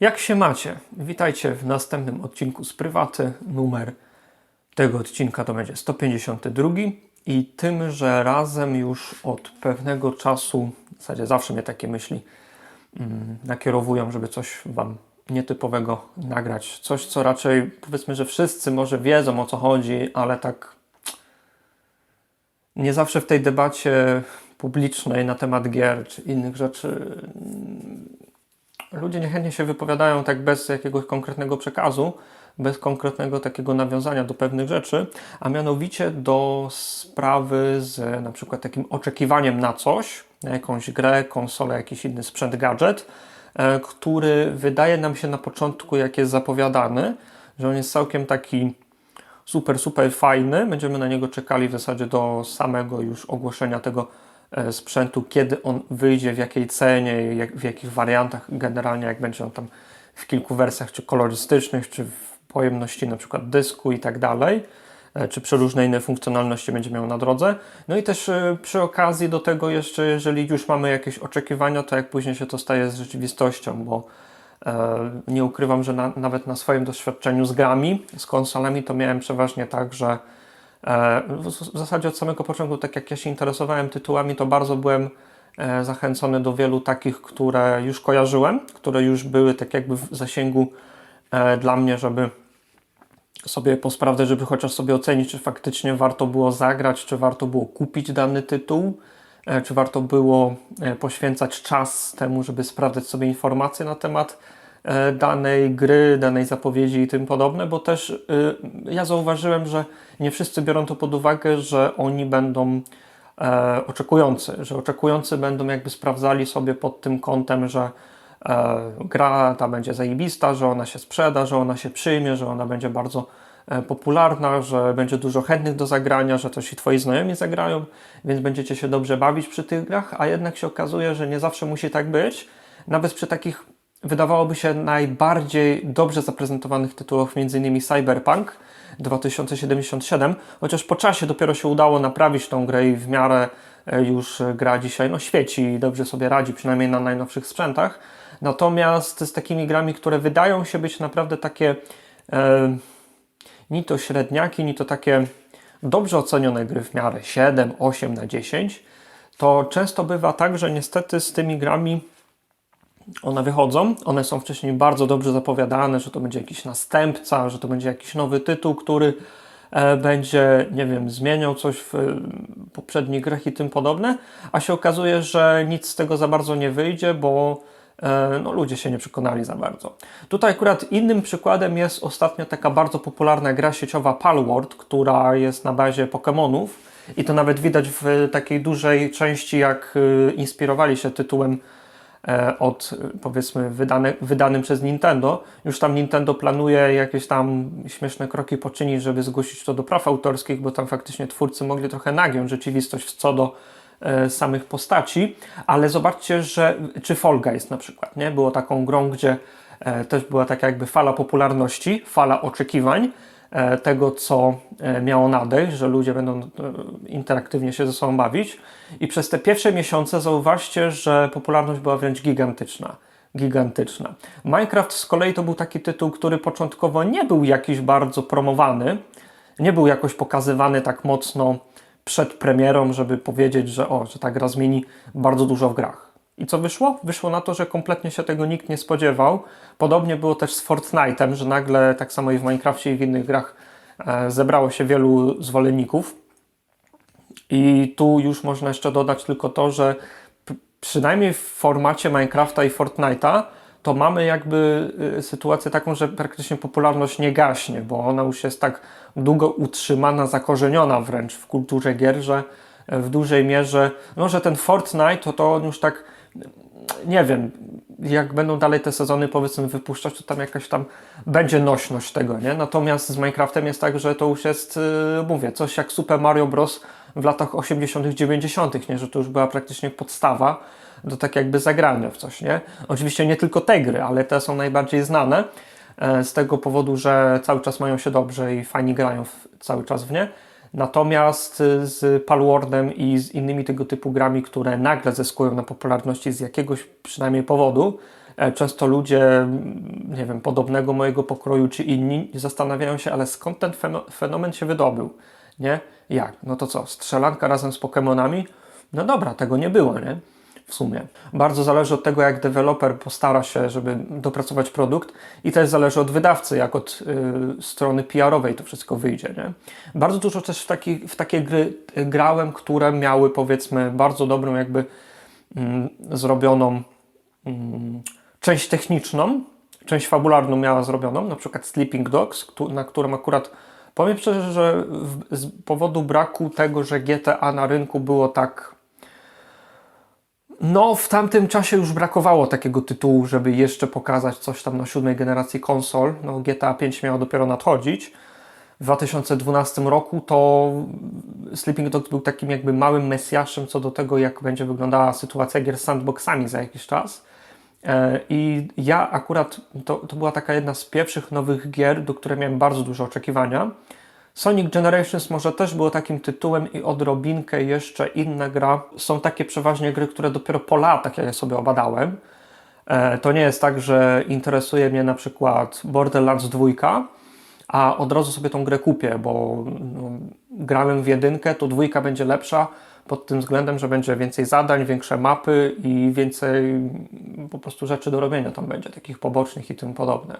Jak się macie? Witajcie w następnym odcinku z prywaty. Numer tego odcinka to będzie 152 i tym, że razem już od pewnego czasu, w zasadzie zawsze mnie takie myśli mm, nakierowują, żeby coś Wam nietypowego nagrać. Coś, co raczej powiedzmy, że wszyscy może wiedzą o co chodzi, ale tak nie zawsze w tej debacie publicznej na temat gier czy innych rzeczy ludzie niechętnie się wypowiadają tak bez jakiegoś konkretnego przekazu, bez konkretnego takiego nawiązania do pewnych rzeczy, a mianowicie do sprawy z na przykład takim oczekiwaniem na coś, na jakąś grę, konsolę, jakiś inny sprzęt, gadżet, e, który wydaje nam się na początku, jak jest zapowiadany, że on jest całkiem taki super, super fajny. Będziemy na niego czekali w zasadzie do samego już ogłoszenia tego sprzętu, kiedy on wyjdzie, w jakiej cenie, jak, w jakich wariantach, generalnie jak będzie on tam w kilku wersjach, czy kolorystycznych, czy w pojemności na przykład dysku i tak dalej, e, czy przeróżne inne funkcjonalności będzie miał na drodze. No i też e, przy okazji do tego jeszcze, jeżeli już mamy jakieś oczekiwania, to jak później się to staje z rzeczywistością, bo E, nie ukrywam, że na, nawet na swoim doświadczeniu z grami, z konsolami, to miałem przeważnie tak, że e, w zasadzie od samego początku, tak jak ja się interesowałem tytułami, to bardzo byłem e, zachęcony do wielu takich, które już kojarzyłem, które już były tak jakby w zasięgu dla mnie, żeby sobie posprawdzać, żeby chociaż sobie ocenić, czy faktycznie warto było zagrać, czy warto było kupić dany tytuł, czy warto było poświęcać czas temu, żeby sprawdzać sobie informacje na temat E, danej gry, danej zapowiedzi i tym podobne, bo też y, ja zauważyłem, że nie wszyscy biorą to pod uwagę, że oni będą e, oczekujący, że oczekujący będą jakby sprawdzali sobie pod tym kątem, że e, gra ta będzie zajebista, że ona się sprzeda, że ona się przyjmie, że ona będzie bardzo popularna, że będzie dużo chętnych do zagrania, że też i Twoi znajomi zagrają, więc będziecie się dobrze bawić przy tych grach, a jednak się okazuje, że nie zawsze musi tak być. Nawet przy takich wydawałoby się najbardziej dobrze zaprezentowanych tytułach, m.in. Cyberpunk 2077, chociaż po czasie dopiero się udało naprawić tą grę i w miarę e, już gra dzisiaj no, świeci i dobrze sobie radzi, przynajmniej na najnowszych sprzętach. Natomiast z takimi grami, które wydają się być naprawdę takie e, ni to średniaki, ni to takie dobrze ocenione gry w miarę 7, 8 na 10, to często bywa tak, że niestety z tymi grami one wychodzą, one są wcześniej bardzo dobrze zapowiadane, że to będzie jakiś następca, że to będzie jakiś nowy tytuł, który e, będzie, nie wiem, zmieniał coś w poprzednich grach i tym podobne, a się okazuje, że nic z tego za bardzo nie wyjdzie, bo e, no, ludzie się nie przekonali za bardzo. Tutaj akurat innym przykładem jest ostatnio taka bardzo popularna gra sieciowa Palworld, która jest na bazie Pokémonów i to nawet widać w takiej dużej części, jak e, inspirowali się tytułem od powiedzmy wydane, wydanym przez Nintendo. Już tam Nintendo planuje jakieś tam śmieszne kroki poczynić, żeby zgłosić to do praw autorskich, bo tam faktycznie twórcy mogli trochę nagiąć rzeczywistość co do e, samych postaci, ale zobaczcie, że czy Fall Guys na przykład, nie? Było taką grą, gdzie e, też była taka jakby fala popularności, fala oczekiwań, E, tego, co e, miało nadejść, że ludzie będą e, interaktywnie się ze sobą bawić. I przez te pierwsze miesiące zauważcie, że popularność była wręcz gigantyczna. Gigantyczna. Minecraft z kolei to był taki tytuł, który początkowo nie był jakiś bardzo promowany, nie był jakoś pokazywany tak mocno przed premierą, żeby powiedzieć, że o, że ta gra zmieni bardzo dużo w grach. I co wyszło? Wyszło na to, że kompletnie się tego nikt nie spodziewał. Podobnie było też z Fortnite'em, że nagle tak samo i w Minecrafcie i w innych grach e, zebrało się wielu zwolenników. I tu już można jeszcze dodać tylko to, że przynajmniej w formacie Minecrafta i Fortnite'a to mamy jakby y, sytuację taką, że praktycznie popularność nie gaśnie, bo ona już jest tak długo utrzymana, zakorzeniona wręcz w kulturze gier, że w dużej mierze, no że ten Fortnite to, to on już tak nie wiem, jak będą dalej te sezony powiedzmy wypuszczać, to tam jakaś tam będzie nośność tego, nie? Natomiast z Minecraftem jest tak, że to już jest, yy, mówię, coś jak Super Mario Bros. w latach 80 90 nie? Że to już była praktycznie podstawa do tak jakby zagrania w coś, nie? Oczywiście nie tylko te gry, ale te są najbardziej znane e, z tego powodu, że cały czas mają się dobrze i fajni grają w, cały czas w nie. Natomiast y, z Palwardem i z innymi tego typu grami, które nagle zyskują na popularności z jakiegoś przynajmniej powodu, E, Często ludzie, mm, nie wiem, podobnego mojego pokroju czy inni zastanawiają się, ale skąd ten feno- fenomen się wydobył, nie? Jak? No to co, strzelanka razem z Pokemonami? No dobra, tego nie było, nie? W sumie. Bardzo zależy od tego, jak deweloper postara się, żeby dopracować produkt i też zależy od wydawcy, jak od y, strony PR-owej to wszystko wyjdzie, nie? Bardzo dużo też w, taki, w takie gry y, grałem, które miały powiedzmy bardzo dobrą jakby mm, zrobioną mm, część techniczną, część fabularną miała zrobioną, na przykład Sleeping Dogs, na którym akurat powiem szczerze, że z powodu braku tego, że GTA na rynku było tak no, w tamtym czasie już brakowało takiego tytułu, żeby jeszcze pokazać coś tam na siódmej generacji konsol. No, GTA 5 miało dopiero nadchodzić. W 2012 roku to Sleeping Dogs był takim jakby małym mesjaszem co do tego, jak będzie wyglądała sytuacja gier z sandboxami za jakiś czas. E, I ja akurat, to, to była taka jedna z pierwszych nowych gier, do której miałem bardzo duże oczekiwania. Sonic Generations może też było takim tytułem i odrobinkę jeszcze inna gra. Są takie przeważnie gry, które dopiero po latach ja sobie obadałem. E, To nie jest tak, że interesuje mnie na przykład Borderlands 2, a od razu sobie tą grę kupię, bo no, grałem w jedynkę, to dwójka będzie lepsza pod tym względem, że będzie więcej zadań, większe mapy i więcej po prostu rzeczy do robienia tam będzie, takich pobocznych i tym podobne.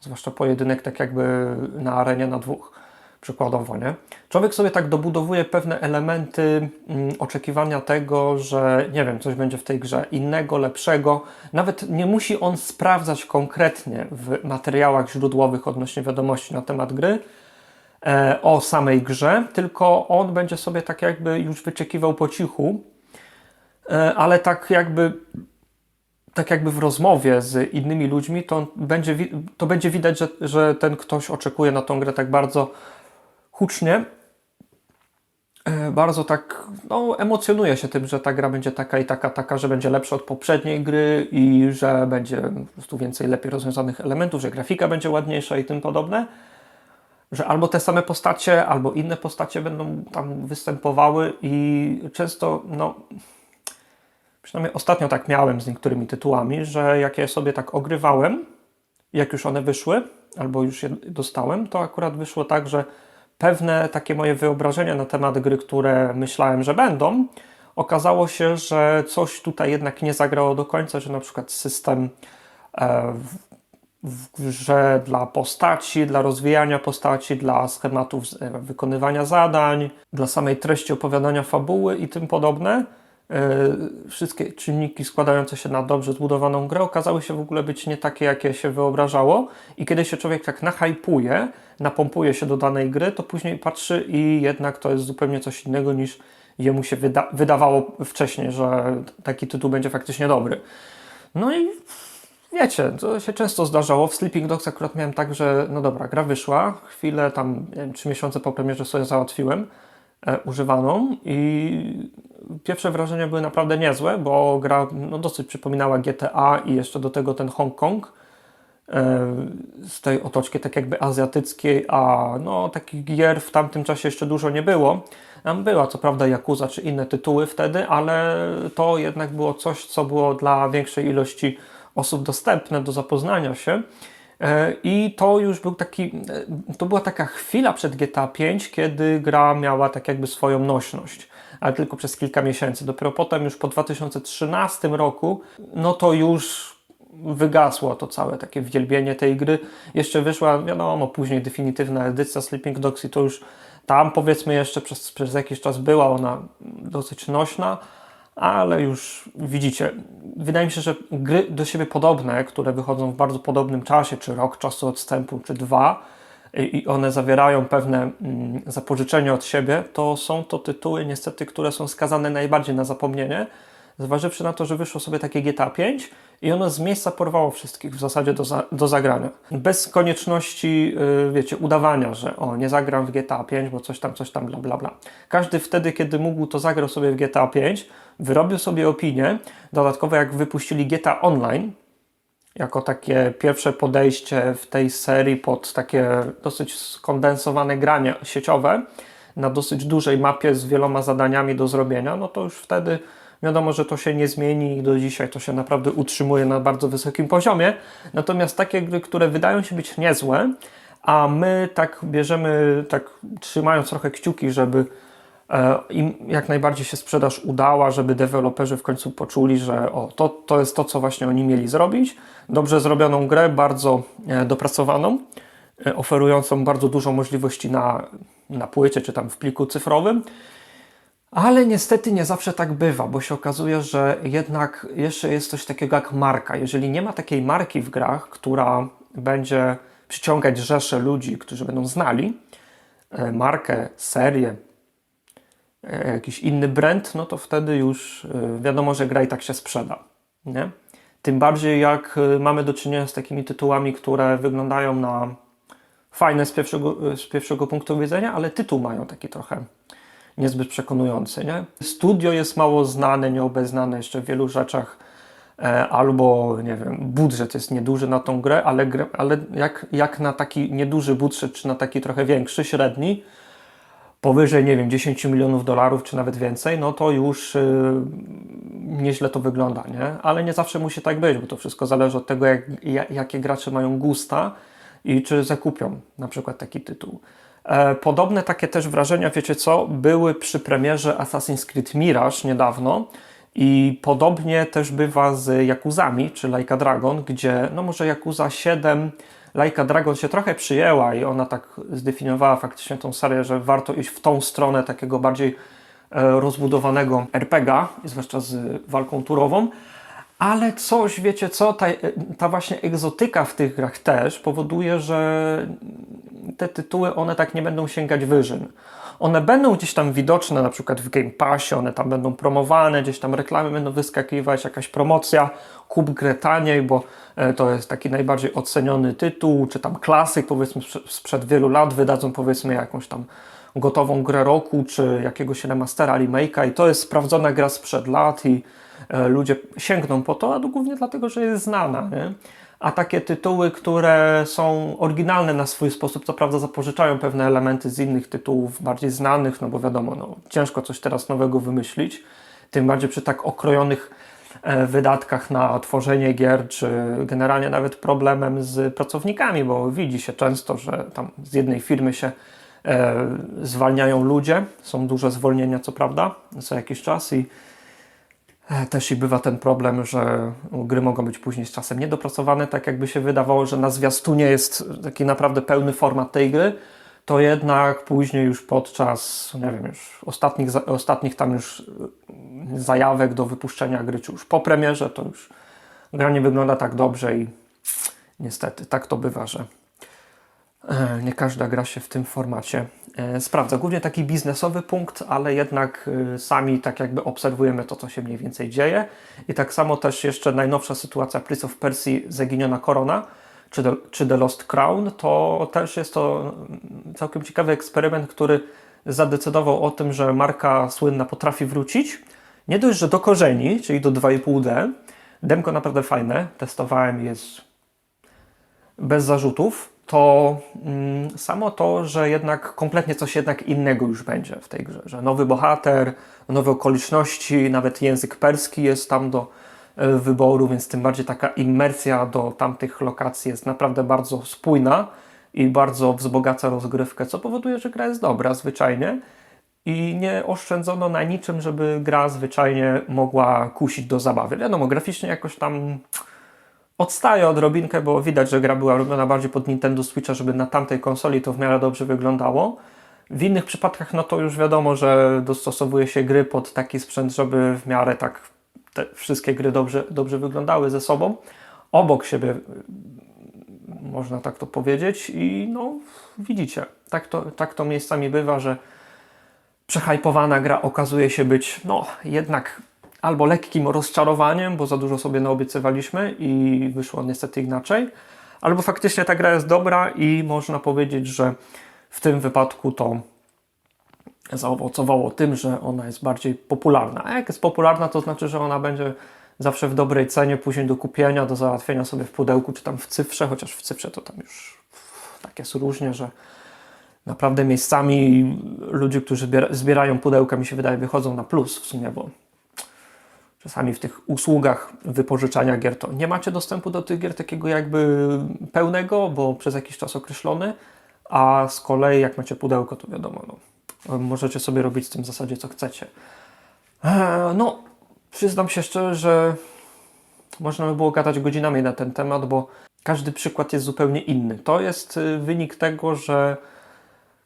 Zwłaszcza pojedynek tak jakby na arenie na dwóch przykładowo, nie? Człowiek sobie tak dobudowuje pewne elementy mm, oczekiwania tego, że nie wiem, coś będzie w tej grze innego, lepszego. Nawet nie musi on sprawdzać konkretnie w materiałach źródłowych odnośnie wiadomości na temat gry e, o samej grze, tylko on będzie sobie tak jakby już wyczekiwał po cichu, e, ale tak jakby tak jakby w rozmowie z innymi ludźmi, to będzie, to będzie widać, że, że ten ktoś oczekuje na tą grę tak bardzo hucznie, e, bardzo tak no, emocjonuje się tym, że ta gra będzie taka i taka, taka, że będzie lepsza od poprzedniej gry i że będzie po prostu więcej lepiej rozwiązanych elementów, że grafika będzie ładniejsza i tym podobne. Że albo te same postacie, albo inne postacie będą tam występowały i często, no, przynajmniej ostatnio tak miałem z niektórymi tytułami, że jak je sobie tak ogrywałem, jak już one wyszły, albo już je dostałem, to akurat wyszło tak, że pewne takie moje wyobrażenia na temat gry, które myślałem, że będą, okazało się, że coś tutaj jednak nie zagrało do końca, że na przykład system e, w, grze dla postaci, dla rozwijania postaci, dla schematów e, wykonywania zadań, dla samej treści opowiadania fabuły i tym podobne. E, Wszystkie czynniki składające się na dobrze zbudowaną grę okazały się w ogóle być nie takie, jakie się wyobrażało. I kiedy się człowiek tak nachajpuje, napompuje się do danej gry, to później patrzy i jednak to jest zupełnie coś innego niż jemu się wyda- wydawało wcześniej, że taki tytuł będzie faktycznie dobry. No i Wiecie, to się często zdarzało. W Sleeping Dogs akurat miałem tak, że no dobra, gra wyszła, chwilę tam, nie wiem, trzy miesiące po premierze sobie załatwiłem używaną i pierwsze wrażenia były naprawdę niezłe, bo gra no, dosyć przypominała GTA i jeszcze do tego ten Hongkong e, z tej otoczki tak jakby azjatyckiej, a no takich gier w tamtym czasie jeszcze dużo nie było. Tam była co prawda Yakuza czy inne tytuły wtedy, ale to jednak było coś, co było dla większej ilości osób dostępne do zapoznania się. E, I to już był taki, e, to była taka chwila przed GTA 5, kiedy gra miała tak jakby swoją nośność, ale tylko przez kilka miesięcy. Dopiero potem, już po 2013 roku, no to już wygasło to całe takie wielbienie tej gry. Jeszcze wyszła, wiadomo, później definitywna edycja Sleeping Dogs i to już tam powiedzmy jeszcze przez, przez jakiś czas była ona dosyć nośna, ale już widzicie, wydaje mi się, że gry do siebie podobne, które wychodzą w bardzo podobnym czasie, czy rok czasu odstępu, czy dwa, i one zawierają pewne mm, zapożyczenia od siebie, to są to tytuły niestety, które są skazane najbardziej na zapomnienie, zważywszy na to, że wyszło sobie takie GTA 5 i ono z miejsca porwało wszystkich w zasadzie do, za, do zagrania. Bez konieczności, yy, wiecie, udawania, że o, nie zagram w GTA 5, bo coś tam, coś tam, bla, bla, bla. Każdy wtedy, kiedy mógł, to zagrał sobie w GTA 5, wyrobił sobie opinię. Dodatkowo, jak wypuścili GTA Online, jako takie pierwsze podejście w tej serii pod takie dosyć skondensowane granie sieciowe na dosyć dużej mapie z wieloma zadaniami do zrobienia, no to już wtedy Wiadomo, że to się nie zmieni i do dzisiaj to się naprawdę utrzymuje na bardzo wysokim poziomie. Natomiast takie gry, które wydają się być niezłe, a my tak bierzemy, tak trzymając trochę kciuki, żeby e, im jak najbardziej się sprzedaż udała, żeby deweloperzy w końcu poczuli, że o, to, to jest to, co właśnie oni mieli zrobić. Dobrze zrobioną grę, bardzo e, dopracowaną, e, oferującą bardzo dużo możliwości na, na płycie czy tam w pliku cyfrowym. Ale niestety nie zawsze tak bywa, bo się okazuje, że jednak jeszcze jest coś takiego jak marka. Jeżeli nie ma takiej marki w grach, która będzie przyciągać rzesze ludzi, którzy będą znali e, markę, serię, e, jakiś inny brand, no to wtedy już e, wiadomo, że gra i tak się sprzeda. Nie? Tym bardziej jak mamy do czynienia z takimi tytułami, które wyglądają na fajne z pierwszego, z pierwszego punktu widzenia, ale tytuł mają taki trochę niezbyt przekonujący. Nie? Studio jest mało znane, nieobeznane jeszcze w wielu rzeczach, e, albo nie wiem, budżet jest nieduży na tą grę, ale, ale jak, jak na taki nieduży budżet, czy na taki trochę większy, średni, powyżej, nie wiem, 10 milionów dolarów, czy nawet więcej, no to już yy, nieźle to wygląda, nie? Ale nie zawsze musi tak być, bo to wszystko zależy od tego, jak, jakie gracze mają gusta i czy zakupią na przykład taki tytuł. E, podobne takie też wrażenia, wiecie co, były przy premierze Assassin's Creed Mirage niedawno i podobnie też bywa z Jakuzami, czy Laika Dragon, gdzie no może Jakuza 7 Laika Dragon się trochę przyjęła i ona tak zdefiniowała faktycznie tą serię, że warto iść w tą stronę takiego bardziej e, rozbudowanego RPGa, zwłaszcza z walką turową, ale coś, wiecie co, ta, ta właśnie egzotyka w tych grach też powoduje, że te tytuły, one tak nie będą sięgać wyżyn. One będą gdzieś tam widoczne, na przykład w Game Passie, one tam będą promowane, gdzieś tam reklamy będą wyskakiwać, jakaś promocja, kup grę taniej, bo e, to jest taki najbardziej oceniony tytuł, czy tam klasyk, powiedzmy sprzed wielu lat, wydadzą powiedzmy jakąś tam gotową grę roku, czy jakiegoś remastera, remake'a i to jest sprawdzona gra sprzed lat i e, ludzie sięgną po to, a to głównie dlatego, że jest znana. Nie? a takie tytuły, które są oryginalne na swój sposób, co prawda zapożyczają pewne elementy z innych tytułów bardziej znanych, no bo wiadomo, no, ciężko coś teraz nowego wymyślić, tym bardziej przy tak okrojonych e, wydatkach na tworzenie gier, czy generalnie nawet problemem z pracownikami, bo widzi się często, że tam z jednej firmy się e, zwalniają ludzie, są duże zwolnienia co prawda co jakiś czas i E, też i bywa ten problem, że gry mogą być później z czasem niedopracowane, tak jakby się wydawało, że na zwiastunie jest taki naprawdę pełny format tej gry, to jednak później już podczas, nie wiem, już ostatnich, ostatnich tam już e, zajawek do wypuszczenia gry, czy już po premierze, to już gra nie wygląda tak dobrze i niestety tak to bywa, że E, nie każda gra się w tym formacie e, sprawdza. Głównie taki biznesowy punkt, ale jednak e, sami tak jakby obserwujemy to, co się mniej więcej dzieje. I tak samo też jeszcze najnowsza sytuacja Prince of Persia Zaginiona Korona, czy The, czy The Lost Crown, to też jest to mm, całkiem ciekawy eksperyment, który zadecydował o tym, że marka słynna potrafi wrócić. Nie dość, że do korzeni, czyli do 2,5D. Demko naprawdę fajne, testowałem, jest bez zarzutów to mm, samo to, że jednak kompletnie coś jednak innego już będzie w tej grze, że nowy bohater, nowe okoliczności, nawet język perski jest tam do e, wyboru, więc tym bardziej taka imersja do tamtych lokacji jest naprawdę bardzo spójna i bardzo wzbogaca rozgrywkę, co powoduje, że gra jest dobra zwyczajnie i nie oszczędzono na niczym, żeby gra zwyczajnie mogła kusić do zabawy. Wiadomo, graficznie jakoś tam odstaje odrobinkę, bo widać, że gra była robiona bardziej pod Nintendo Switcha, żeby na tamtej konsoli to w miarę dobrze wyglądało. W innych przypadkach, no to już wiadomo, że dostosowuje się gry pod taki sprzęt, żeby w miarę tak te wszystkie gry dobrze, dobrze wyglądały ze sobą. Obok siebie, można tak to powiedzieć, i no widzicie, tak to, tak to miejscami bywa, że przehajpowana gra okazuje się być, no jednak albo lekkim rozczarowaniem, bo za dużo sobie naobiecywaliśmy i wyszło niestety inaczej, albo faktycznie ta gra jest dobra i można powiedzieć, że w tym wypadku to zaowocowało tym, że ona jest bardziej popularna. A jak jest popularna, to znaczy, że ona będzie zawsze w dobrej cenie, później do kupienia, do załatwienia sobie w pudełku, czy tam w cyfrze, chociaż w cyfrze to tam już tak jest różnie, że naprawdę miejscami ludzie, którzy zbierają pudełka, mi się wydaje, wychodzą na plus w sumie, bo czasami w tych usługach wypożyczania gier to nie macie dostępu do tych gier takiego jakby pełnego, bo przez jakiś czas określony, a z kolei jak macie pudełko, to wiadomo, no, możecie sobie robić z tym w zasadzie co chcecie. Eee, no, przyznam się szczerze, że można by było gadać godzinami na ten temat, bo każdy przykład jest zupełnie inny. To jest y, wynik tego, że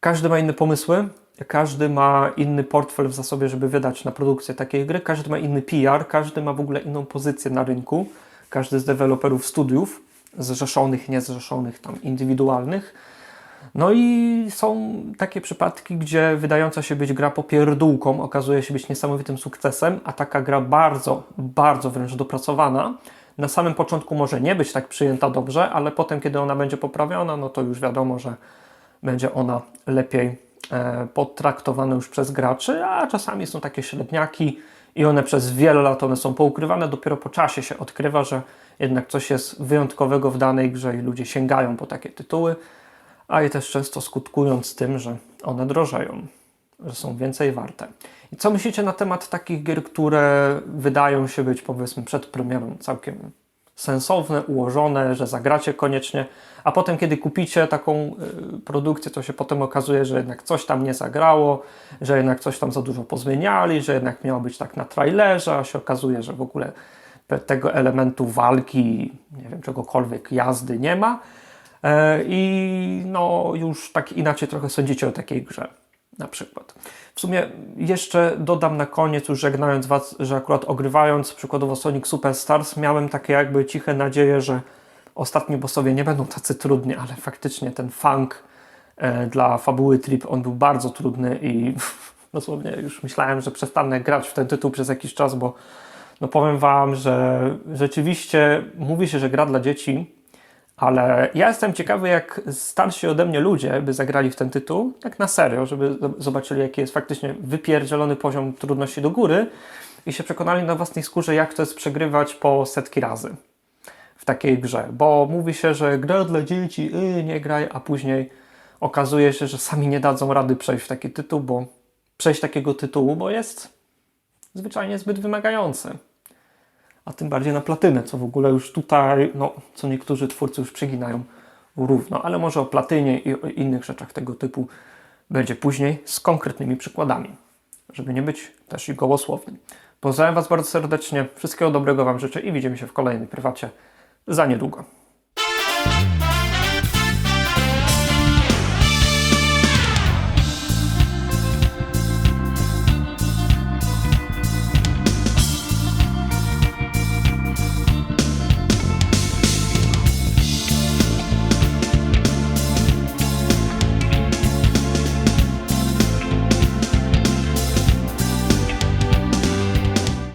każdy ma inne pomysły, każdy ma inny portfel w zasobie, żeby wydać na produkcję takiej gry, każdy ma inny PR, każdy ma w ogóle inną pozycję na rynku, każdy z deweloperów studiów, zrzeszonych, niezrzeszonych, tam indywidualnych. No i są takie przypadki, gdzie wydająca się być gra popierdółką okazuje się być niesamowitym sukcesem, a taka gra bardzo, bardzo wręcz dopracowana, na samym początku może nie być tak przyjęta dobrze, ale potem, kiedy ona będzie poprawiona, no to już wiadomo, że będzie ona lepiej e, potraktowana już przez graczy, a czasami są takie średniaki i one przez wiele lat one są poukrywane, dopiero po czasie się odkrywa, że jednak coś jest wyjątkowego w danej grze i ludzie sięgają po takie tytuły, a je też często skutkują z tym, że one drożeją, że są więcej warte. I co myślicie na temat takich gier, które wydają się być powiedzmy przed premierą całkiem sensowne, ułożone, że zagracie koniecznie, a potem kiedy kupicie taką y, produkcję, to się potem okazuje, że jednak coś tam nie zagrało, że jednak coś tam za dużo pozmieniali, że jednak miało być tak na trailerze, a się okazuje, że w ogóle te- tego elementu walki, nie wiem, czegokolwiek, jazdy nie ma. E, I no już tak inaczej trochę sądzicie o takiej grze na przykład. W sumie jeszcze dodam na koniec, już żegnając Was, że akurat ogrywając przykładowo Sonic Superstars miałem takie jakby ciche nadzieje, że ostatni bossowie nie będą tacy trudni, ale faktycznie ten funk e, dla fabuły Trip, on był bardzo trudny i dosłownie już myślałem, że przestanę grać w ten tytuł przez jakiś czas, bo no powiem Wam, że rzeczywiście mówi się, że gra dla dzieci, ale ja jestem ciekawy, jak starsi ode mnie ludzie by zagrali w ten tytuł, tak na serio, żeby zob- zobaczyli, jaki jest faktycznie wypierdzielony poziom trudności do góry i się przekonali na własnej skórze, jak to jest przegrywać po setki razy w takiej grze. Bo mówi się, że gra dla dzieci, yy, nie graj, a później okazuje się, że sami nie dadzą rady przejść w taki tytuł, bo przejść takiego tytułu, bo jest zwyczajnie zbyt wymagający a tym bardziej na platynę, co w ogóle już tutaj, no, co niektórzy twórcy już przeginają równo, ale może o platynie i o innych rzeczach tego typu będzie później z konkretnymi przykładami, żeby nie być też i gołosłownym. Pozdrawiam Was bardzo serdecznie, wszystkiego dobrego Wam życzę i widzimy się w kolejnej prywacie za niedługo.